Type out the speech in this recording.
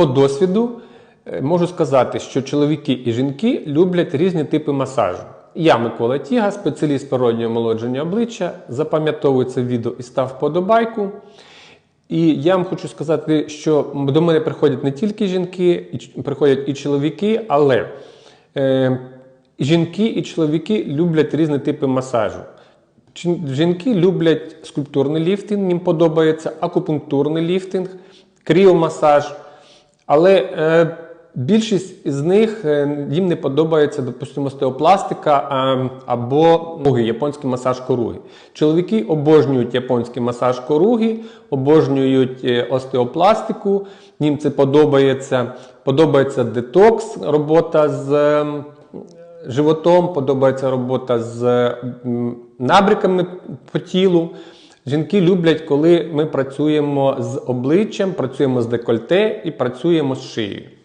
По досвіду е, можу сказати, що чоловіки і жінки люблять різні типи масажу. Я Микола Тіга, спеціаліст природнього омолодження обличчя. Запам'ятовую це відео і став вподобайку. І я вам хочу сказати, що до мене приходять не тільки жінки, приходять і чоловіки, але е, жінки і чоловіки люблять різні типи масажу. Жінки люблять скульптурний ліфтинг, їм подобається акупунктурний ліфтинг, кріомасаж. Але е, більшість з них е, їм не подобається, допустимо, остеопластика е, або коруги, японський масаж коруги. Чоловіки обожнюють японський масаж коруги, обожнюють е, остеопластику. Їм це подобається. Подобається детокс, робота з. е, животом, подобається робота з м, набриками по тілу. Жінки люблять, коли ми працюємо з обличчям, працюємо з декольте і працюємо з шиєю.